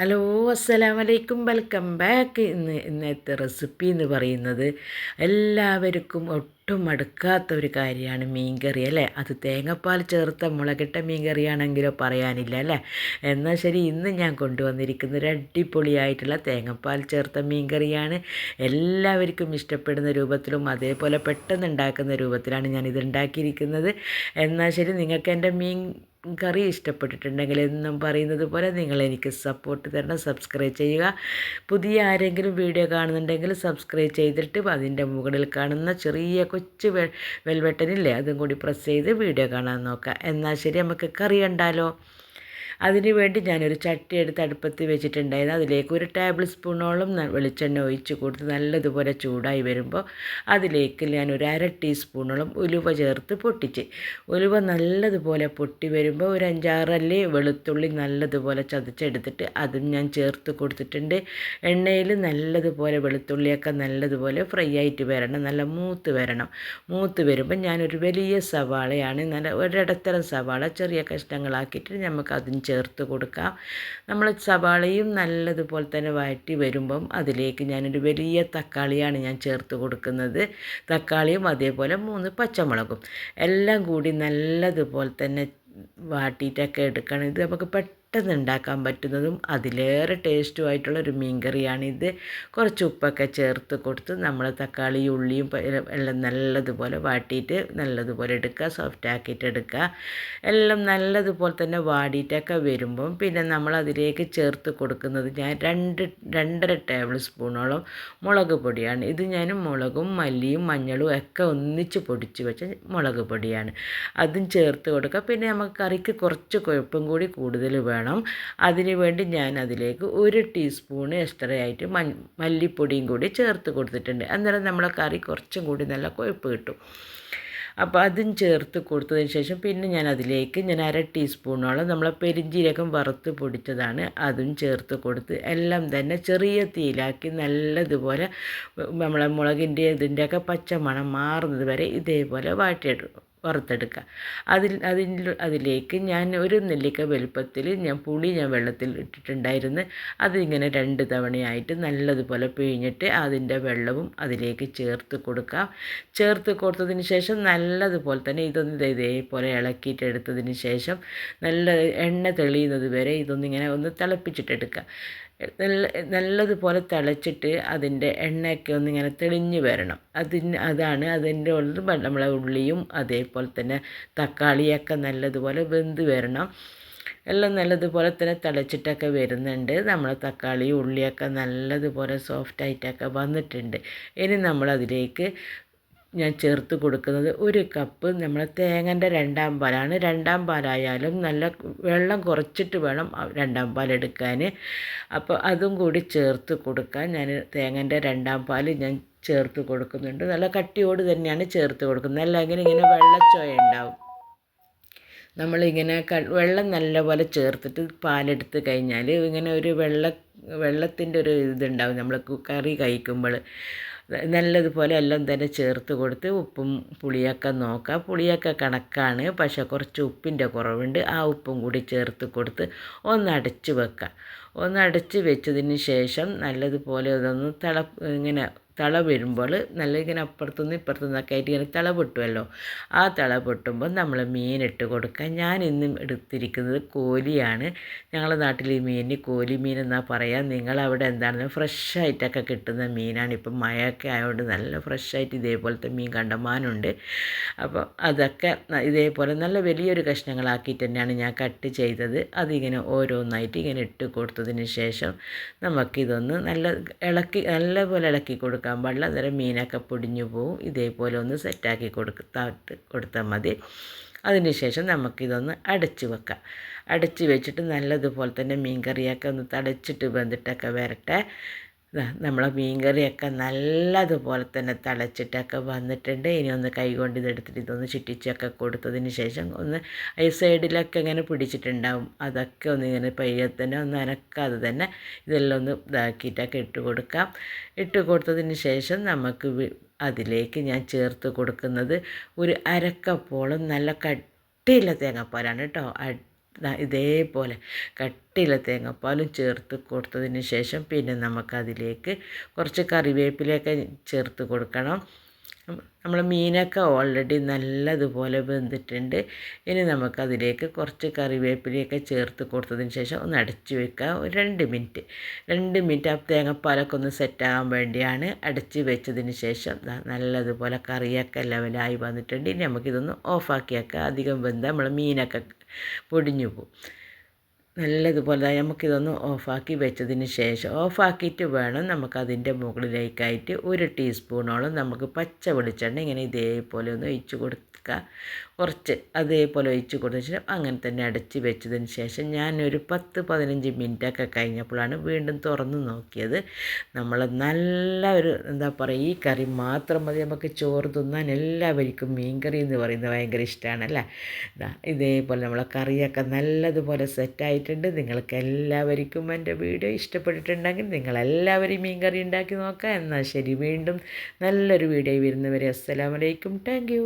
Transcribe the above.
Hello അസ്സലാമലൈക്കും. Welcome back. ഇന്ന് ഇന്നത്തെ റെസിപ്പി എന്ന് പറയുന്നത് എല്ലാവർക്കും ഒട്ടും മടുക്കാത്ത ഒരു കാര്യമാണ് മീൻകറി അല്ലേ? അത് തേങ്ങാപ്പാൽ ചേർത്ത മുളകിട്ട മീൻകറിയാണെങ്കിലോ പറയാനില്ല അല്ലേ? എന്നാൽ ശരി ഇന്ന് ഞാൻ കൊണ്ടുവന്നിരിക്കുന്ന ഒരു അടിപൊളിയായിട്ടുള്ള തേങ്ങാപ്പാൽ ചേർത്ത മീൻകറിയാണ് എല്ലാവർക്കും ഇഷ്ടപ്പെടുന്ന രൂപത്തിലും അതേപോലെ പെട്ടെന്ന് ഉണ്ടാക്കുന്ന രൂപത്തിലാണ് ഞാൻ ഇത് ഉണ്ടാക്കിയിരിക്കുന്നത്. എന്നാൽ ശരി നിങ്ങൾക്ക് എന്റെ മീൻ കറി ഇഷ്ടപ്പെട്ടിട്ടുണ്ടെങ്കിൽ എന്നും പറയുന്നത് പോലെ നിങ്ങൾ എനിക്ക് സപ്പോർട്ട് തരണം സബ്സ്ക്രൈബ് ചെയ്യുക. പുതിയ ആരെങ്കിലും വീഡിയോ കാണുന്നുണ്ടെങ്കിൽ സബ്സ്ക്രൈബ് ചെയ്തിട്ട് അതിന്റെ മുകളിൽ കാണുന്ന ചെറിയ കൊച്ചു വെൽവെട്ടനില്ലേ അതും കൂടി പ്രസ് ചെയ്ത് വീഡിയോ കാണാൻ നോക്കുക. എന്നാൽ ശരി നമുക്ക് കറി ഉണ്ടല്ലോ അതിന് വേണ്ടി ഞാനൊരു ചട്ടി എടുത്ത് അടുപ്പത്ത് വെച്ചിട്ടുണ്ടായിരുന്നു. അതിലേക്ക് ഒരു ടേബിൾ സ്പൂണോളം വെളിച്ചെണ്ണ ഒഴിച്ച് കൊടുത്ത് നല്ലതുപോലെ ചൂടായി വരുമ്പോൾ അതിലേക്ക് ഞാൻ ഒരു അര ടീസ്പൂണോളം ഉലുവ ചേർത്ത് പൊട്ടിച്ച്. ഉലുവ നല്ലതുപോലെ പൊട്ടി വരുമ്പോൾ ഒരു അഞ്ചാറല്ലി വെളുത്തുള്ളി നല്ലതുപോലെ ചതച്ചെടുത്തിട്ട് അതും ഞാൻ ചേർത്ത് കൊടുത്തിട്ടുണ്ട്. എണ്ണയിൽ നല്ലതുപോലെ വെളുത്തുള്ളിയൊക്കെ നല്ലതുപോലെ ഫ്രൈ ആയിട്ട് വരണം നല്ല മൂത്ത് വരണം. മൂത്ത് വരുമ്പോൾ ഞാനൊരു വലിയ സവാളയാണ് നല്ല ഒരിടത്തരം സവാള ചെറിയ കഷ്ണങ്ങളാക്കിയിട്ട് നമുക്ക് അതും ചേർത്ത് കൊടുക്കാം. നമ്മൾ സവാളയും നല്ലതുപോലെ തന്നെ വഴറ്റി വരുമ്പം അതിലേക്ക് ഞാനൊരു വലിയ തക്കാളിയാണ് ഞാൻ ചേർത്ത് കൊടുക്കുന്നത്. തക്കാളിയും അതേപോലെ മൂന്ന് പച്ചമുളകും. എല്ലാം കൂടി നല്ലതുപോലെ തന്നെ വാട്ടിയിട്ടൊക്കെ എടുക്കണം. ഇത് നമുക്ക് പെട്ടെന്ന് പെട്ടെന്ന് ഉണ്ടാക്കാൻ പറ്റുന്നതും അതിലേറെ ടേസ്റ്റുമായിട്ടുള്ള ഒരു മീൻ കറിയാണിത് കുറച്ച് ഉപ്പൊക്കെ ചേർത്ത് കൊടുത്ത് നമ്മൾ തക്കാളി ഉള്ളിയും എല്ലാം നല്ലതുപോലെ വാട്ടിയിട്ട് നല്ലതുപോലെ എടുക്കുക സോഫ്റ്റ് ആക്കിയിട്ട് എടുക്കുക. എല്ലാം നല്ലതുപോലെ തന്നെ വാടിയിട്ടൊക്കെ വരുമ്പം പിന്നെ നമ്മൾ അതിലേക്ക് ചേർത്ത് കൊടുക്കുന്നത് ഞാൻ രണ്ട് രണ്ടര ടേബിൾ സ്പൂണോളം മുളക് പൊടിയാണ്. ഇത് ഞാൻ മുളകും മല്ലിയും മഞ്ഞളും ഒക്കെ ഒന്നിച്ച് പൊടിച്ച് വെച്ച മുളക് പൊടിയാണ്. അതും ചേർത്ത് കൊടുക്കുക. പിന്നെ നമുക്ക് കറിക്ക് കുറച്ച് കൊഴുപ്പും കൂടി കൂടുതൽ വേണം. വേണം. അതിനുവേണ്ടി ഞാൻ അതിലേക്ക് ഒരു ആയിട്ട് മല്ലിപ്പൊടിയും കൂടി ചേർത്ത് കൊടുത്തിട്ടുണ്ട്. അന്നേരം നമ്മളെ കറി കുറച്ചും കൂടി നല്ല കൊഴുപ്പ് കിട്ടും. അപ്പോൾ അതും ചേർത്ത് കൊടുത്തതിന് ശേഷം പിന്നെ ഞാൻ അതിലേക്ക് ഞാൻ അര ടീസ്പൂണോളം നമ്മളെ പെരിഞ്ചീരകം വറുത്ത് പൊടിച്ചതാണ്. അതും ചേർത്ത് കൊടുത്ത് എല്ലാം തന്നെ ചെറിയ തീയിലാക്കി നല്ലതുപോലെ നമ്മളെ മുളകിന്റെ ഇതിന്റെയൊക്കെ പച്ചമണം മാറുന്നത് വരെ ഇതേപോലെ വാട്ടിയെടുക്കും. വറുത്തെടുക്കുക. അതിൽ അതിൽ അതിലേക്ക് ഞാൻ ഒരു നെല്ലിക്ക വലുപ്പത്തിൽ ഞാൻ പുളി ഞാൻ വെള്ളത്തിൽ ഇട്ടിട്ടുണ്ടായിരുന്നു. അതിങ്ങനെ രണ്ട് തവണയായിട്ട് നല്ലതുപോലെ പിഴിഞ്ഞിട്ട് അതിന്റെ വെള്ളവും അതിലേക്ക് ചേർത്ത് കൊടുക്കാം ചേർത്ത് കൊടുത്തതിന് ശേഷം നല്ലതുപോലെ തന്നെ ഇതൊന്ന് ഇതേപോലെ ഇളക്കിയിട്ട് എടുത്തതിന് ശേഷം നല്ല എണ്ണ തെളിയുന്നത് വരെ ഇതൊന്നിങ്ങനെ ഒന്ന് തിളപ്പിച്ചിട്ടെടുക്കുക. നല്ല നല്ലതുപോലെ തിളച്ചിട്ട് അതിന്റെ എണ്ണയൊക്കെ ഒന്നിങ്ങനെ തെളിഞ്ഞ് വരണം. അതിന് അതാണ് അതിന്റെ ഉള്ളിൽ നമ്മളെ ഉള്ളിയും അതേപോലെ തന്നെ തക്കാളിയൊക്കെ നല്ലതുപോലെ വെന്ത് വരണം. എല്ലാം നല്ലതുപോലെ തന്നെ തിളച്ചിട്ടൊക്കെ വരുന്നുണ്ട്. നമ്മൾ തക്കാളി ഉള്ളിയൊക്കെ നല്ലതുപോലെ സോഫ്റ്റായിട്ടൊക്കെ വന്നിട്ടുണ്ട്. ഇനി നമ്മളതിലേക്ക് ഞാൻ ചേർത്ത് കൊടുക്കുന്നത് ഒരു കപ്പ് നമ്മൾ തേങ്ങന്റെ രണ്ടാം പാലാണ്. രണ്ടാം പാലായാലും നല്ല വെള്ളം കുറച്ചിട്ട് വേണം രണ്ടാം പാൽ എടുക്കാൻ. അപ്പോൾ അതും കൂടി ചേർത്ത് കൊടുക്കാൻ ഞാൻ തേങ്ങന്റെ രണ്ടാം പാൽ ഞാൻ ചേർത്ത് കൊടുക്കുന്നുണ്ട്. നല്ല കട്ടിയോട് തന്നെയാണ് ചേർത്ത് കൊടുക്കുന്നത്. അല്ലെങ്കിൽ ഇങ്ങനെ വെള്ളച്ചോയ ഉണ്ടാവും. നമ്മളിങ്ങനെ ക വെള്ളം നല്ലപോലെ ചേർത്തിട്ട് പാലെടുത്ത് കഴിഞ്ഞാൽ ഇങ്ങനെ ഒരു വെള്ള വെള്ളത്തിന്റെ ഒരു ഇതുണ്ടാവും നമ്മൾ കറി കഴിക്കുമ്പോൾ. നല്ലതുപോലെ എല്ലാം തന്നെ ചേർത്ത് കൊടുത്ത് ഉപ്പും പുളിയൊക്കെ നോക്കുക പുളിയൊക്കെ കണക്കാണ്. പക്ഷേ കുറച്ച് ഉപ്പിന്റെ കുറവുണ്ട്. ആ ഉപ്പും കൂടി ചേർത്ത് കൊടുത്ത് ഒന്ന് അടച്ച് വെക്കുക ഒന്ന് അടച്ച് വെച്ചതിന് ശേഷം നല്ലതുപോലെ ഇതൊന്ന് തിള ഇങ്ങനെ തള വരുമ്പോൾ നല്ല ഇങ്ങനെ അപ്പുറത്തുനിന്ന് ഇപ്പുറത്തുനിന്നൊക്കെ ആയിട്ട് ഇങ്ങനെ തള പൊട്ടുമല്ലോ. ആ തള പൊട്ടുമ്പോൾ നമ്മൾ മീനിട്ട് കൊടുക്കുക. ഞാൻ ഇന്നും എടുത്തിരിക്കുന്നത് കോലിയാണ്. ഞങ്ങളുടെ നാട്ടിൽ ഈ മീനിന് കോലി മീൻ എന്നാണ് പറയാം. നിങ്ങളവിടെ എന്താണെന്ന് ഫ്രഷ് ആയിട്ടൊക്കെ കിട്ടുന്ന മീനാണ്. ഇപ്പം മഴയൊക്കെ ആയതുകൊണ്ട് നല്ല ഫ്രഷ് ആയിട്ട് ഇതേപോലത്തെ മീൻ കണ്ടമാനുണ്ട് അപ്പോൾ അതൊക്കെ ഇതേപോലെ നല്ല വലിയൊരു കഷ്ണങ്ങളാക്കിയിട്ട് തന്നെയാണ് ഞാൻ കട്ട് ചെയ്തത്. അതിങ്ങനെ ഓരോന്നായിട്ട് ഇങ്ങനെ ഇട്ട് കൊടുത്തതിന് ശേഷം നമുക്കിതൊന്ന് നല്ല ഇളക്കി നല്ലപോലെ ഇളക്കി കൊടുക്കാം കൊടുക്കാൻ പാടില്ല. അന്നേരം മീനൊക്കെ പൊടിഞ്ഞു പോവും. ഇതേപോലെ ഒന്ന് സെറ്റാക്കി കൊടുത്താട്ട് കൊടുത്താൽ മതി. അതിനുശേഷം നമുക്കിതൊന്ന് അടച്ചു വെക്കാം. അടച്ചു വെച്ചിട്ട് നല്ലതുപോലെ തന്നെ മീൻ കറിയൊക്കെ ഒന്ന് തടച്ചിട്ട് വെന്തിട്ടൊക്കെ വരട്ടെ. നമ്മളെ മീൻകറിയൊക്കെ നല്ലതുപോലെ തന്നെ തിളച്ചിട്ടൊക്കെ വന്നിട്ടുണ്ട്. ഇനി ഒന്ന് കൈകൊണ്ട് ഇതെടുത്തിട്ട് ഇതൊന്ന് ചുറ്റിച്ചൊക്കെ കൊടുത്തതിന് ശേഷം ഒന്ന് ഈ സൈഡിലൊക്കെ ഇങ്ങനെ പിടിച്ചിട്ടുണ്ടാവും. അതൊക്കെ ഒന്ന് ഇങ്ങനെ പയ്യെ തന്നെ ഒന്ന് അനക്കാതെ തന്നെ ഇതെല്ലാം ഒന്ന് ഇതാക്കിയിട്ടൊക്കെ ഇട്ട് കൊടുക്കാം. ഇട്ട് കൊടുത്തതിന് ശേഷം നമുക്ക് അതിലേക്ക് ഞാൻ ചേർത്ത് കൊടുക്കുന്നത് ഒരു അരക്കപ്പോളം നല്ല കട്ടിയുള്ള തേങ്ങാപ്പാലാണ് കേട്ടോ. ഇതേപോലെ കട്ടിയില തേങ്ങാപ്പാലും ചേർത്ത് കൊടുത്തതിന് ശേഷം പിന്നെ നമുക്കതിലേക്ക് കുറച്ച് കറിവേപ്പിലയൊക്കെ ചേർത്ത് കൊടുക്കണം. നമ്മൾ മീനൊക്കെ ഓൾറെഡി നല്ലതുപോലെ വെന്തിട്ടുണ്ട്. ഇനി നമുക്കതിലേക്ക് കുറച്ച് കറിവേപ്പിലയൊക്കെ ചേർത്ത് കൊടുത്തതിന് ശേഷം ഒന്ന് അടച്ച് വെക്കുക. ഒരു രണ്ട് മിനിറ്റ്. രണ്ട് മിനിറ്റ് ആ തേങ്ങാപ്പാലൊക്കെ ഒന്ന് സെറ്റാകാൻ വേണ്ടിയാണ് അടച്ച് വെച്ചതിന് ശേഷം നല്ലതുപോലെ കറിയൊക്കെ ലെവലായി വന്നിട്ടുണ്ട്. ഇനി നമുക്കിതൊന്ന് ഓഫാക്കി വെക്കുക അധികം വെന്ത് നമ്മൾ മീനൊക്കെ പൊടിഞ്ഞു പോകും നല്ലതുപോലെ നമുക്കിതൊന്ന് ഓഫാക്കി വെച്ചതിന് ശേഷം ഓഫാക്കിയിട്ട് വേണം നമുക്കതിന്റെ മുകളിലേക്കായിട്ട് ഒരു ടീസ്പൂണോളം നമുക്ക് പച്ച വെളിച്ചെണ്ണ ഇങ്ങനെ ഇതേപോലെ ഒന്ന് ഒഴിച്ച് കൊടുക്കുക. കുറച്ച് അതേപോലെ ഒഴിച്ച് കൊടുത്ത ശേഷം അങ്ങനെ തന്നെ അടച്ച് വെച്ചതിന് ശേഷം ഞാനൊരു പത്ത് പതിനഞ്ച് മിനിറ്റൊക്കെ കഴിഞ്ഞപ്പോഴാണ് വീണ്ടും തുറന്ന് നോക്കിയത്. നമ്മൾ നല്ല ഒരു എന്താ പറയുക ഈ കറി മാത്രം മതി നമുക്ക് ചോറ് തിന്നാൻ എല്ലാവർക്കും മീൻകറി എന്ന് പറയുന്നത് ഭയങ്കര ഇഷ്ടമാണല്ലേ ഇതേപോലെ നമ്മളെ കറിയൊക്കെ നല്ലതുപോലെ സെറ്റായിട്ടുണ്ട് നിങ്ങൾക്ക് എല്ലാവർക്കും എന്റെ വീഡിയോ ഇഷ്ടപ്പെട്ടിട്ടുണ്ടെങ്കിൽ നിങ്ങളെല്ലാവരും മീൻ കറി ഉണ്ടാക്കി നോക്കാം എന്നാൽ ശരി വീണ്ടും നല്ലൊരു വീഡിയോ വരുന്നവരെ അസ്സലാമലൈക്കും താങ്ക്